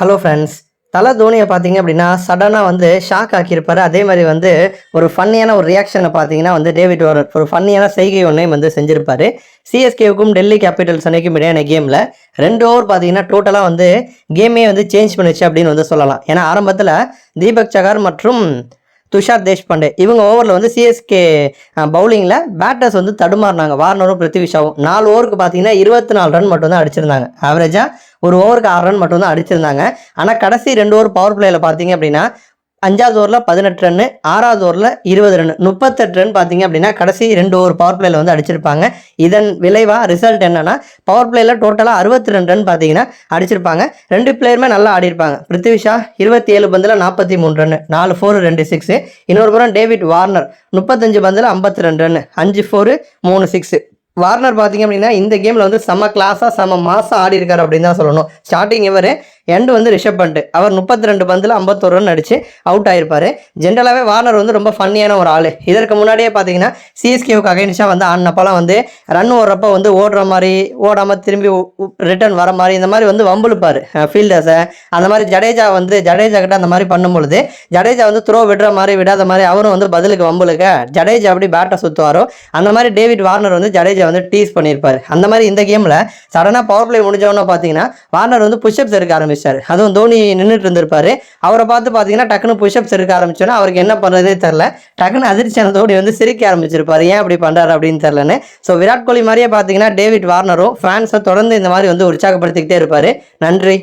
Hello friends தலை தோனியை பார்த்தீங்க அப்படின்னா சடனாக வந்து ஷாக் ஆக்கியிருப்பார். அதே மாதிரி வந்து ஒரு ஃபன்னியான ஒரு ரியாக்ஷனை பார்த்தீங்கன்னா வந்து டேவிட் வார்னர் ஒரு ஃபன்னியான செய்கை ஒன்றையும் வந்து செஞ்சிருப்பார். சிஎஸ்கேவுக்கும் டெல்லி கேபிட்டல்ஸ் அன்னைக்கும் இடையான கேமில் ரெண்டு ஓவர் பார்த்தீங்கன்னா டோட்டலாக வந்து கேமே வந்து சேஞ்ச் பண்ணுச்சு அப்படின்னு வந்து சொல்லலாம். ஏன்னா ஆரம்பத்தில் தீபக் சகார் மற்றும் துஷார் தேஷ்பாண்டே. இவங்க ஓவரில் வந்து சிஎஸ்கே பவுலிங்கில் பேட்டர்ஸ் வந்து தடுமாறினாங்க. வார்னரும் பிருத்திவிஷாவும் நாலு ஓவருக்கு பார்த்தீங்கன்னா இருபத்தி நாலு ரன் மட்டும் தான் அடிச்சிருந்தாங்க. ஆவரேஜாக ஒரு ஓவருக்கு ஆறு ரன் மட்டும் தான் அடிச்சிருந்தாங்க. ஆனால் கடைசி ரெண்டு ஓவர் பவர் பிளேயில் பார்த்தீங்க அப்படின்னா அஞ்சாவது ஓவரில் பதினெட்டு ரன்னு ஆறாவது ஓவரில் இருபது ரன் முப்பத்தெட்டு ரன் பார்த்தீங்க அப்படின்னா கடைசி ரெண்டு ஓவர் பவர் பிளேயில் வந்து அடிச்சிருப்பாங்க. இதன் விளைவாக ரிசல்ட் என்னென்னா பவர் பிளேயில் டோட்டலாக அறுபத்தி ரெண்டு ரன் பார்த்தீங்கன்னா அடிச்சிருப்பாங்க. ரெண்டு பிளேயருமே நல்லா ஆடிருப்பாங்க பிருத்திவிஷா இருபத்தி ஏழு பந்தில் நாற்பத்தி மூணு ரன் நாலு ஃபோர் ரெண்டு சிக்ஸு இன்னொரு புறம் டேவிட் வார்னர் முப்பத்தஞ்சு பந்தில் ஐம்பத்தி ரெண்டு ரன் அஞ்சு ஃபோரு மூணு சிக்ஸு வார்னர் பார்த்தீங்க அப்படின்னா இந்த கேமில் வந்து செம்ம கிளாஸாக செம்ம மாதம் ஆடி இருக்காரு அப்படின்னு தான் சொல்லணும். ஸ்டார்டிங் இவர் எண்டு வந்து ரிஷப் பண்ட். அவர் முப்பத்தி ரெண்டு பந்தில் ஐம்பத்தொரு ரன் அடிச்சு அவுட் ஆயிருப்பாரு. ஜென்ரலாகவே வார்னர் வந்து ரொம்ப ஃபன்னியான ஒரு ஆள். இதற்கு முன்னாடியே பார்த்தீங்கன்னா சிஎஸ்கேவுக்கு அகைன்ஸ்டாக வந்து ஆடினப்பெல்லாம் வந்து ரன் ஓடுறப்ப வந்து ஓடுற மாதிரி ஓடாமல் திரும்பி ரிட்டர்ன் வர மாதிரி இந்த மாதிரி வந்து வம்புழுப்பார். ஃபீல்டர்ஸை அந்த மாதிரி ஜடேஜா வந்து ஜடேஜா கிட்ட அந்த மாதிரி பண்ணும்பொழுது ஜடேஜா வந்து த்ரோ விடுற மாதிரி விடாத மாதிரி அவரும் வந்து பதிலுக்கு வம்புலுக்க ஜடேஜா அப்படி பேட்டை சுற்றுவாரோ அந்த மாதிரி டேவிட் வார்னர் வந்து ஜடேஜா வந்து டீஸ் பண்ணியிருப்பார். அந்த மாதிரி இந்த கேமில் சடனாக பவர் பிளே முடிஞ்சவொன்னே பார்த்தீங்கன்னா வார்னர் வந்து புஷ்அப்ஸ் எடுக்க ஆரம்பிச்சார் அதுவும் தோனி நின்றுட்டு இருந்திருப்பாரு. அவரை பார்த்து பார்த்தீங்கன்னா டக்குன்னு புஷ்அப்ஸ் இருக்க ஆரம்பிச்சோன்னா அவருக்கு என்ன பண்ணுறதே தெரில டக்குன்னு அதிர்ச்சியான தோனி வந்து சிரிக்க ஆரம்பிச்சிருப்பாரு. ஏன் அப்படி பண்ணுறாரு அப்படின்னு தெரிலன்னு ஸோ விராட் கோலி மாதிரியே பார்த்தீங்கன்னா டேவிட் வார்னரும் ஃபேன்ஸை தொடர்ந்து இந்த மாதிரி வந்து உற்சாகப்படுத்திக்கிட்டே இருப்பார். நன்றி.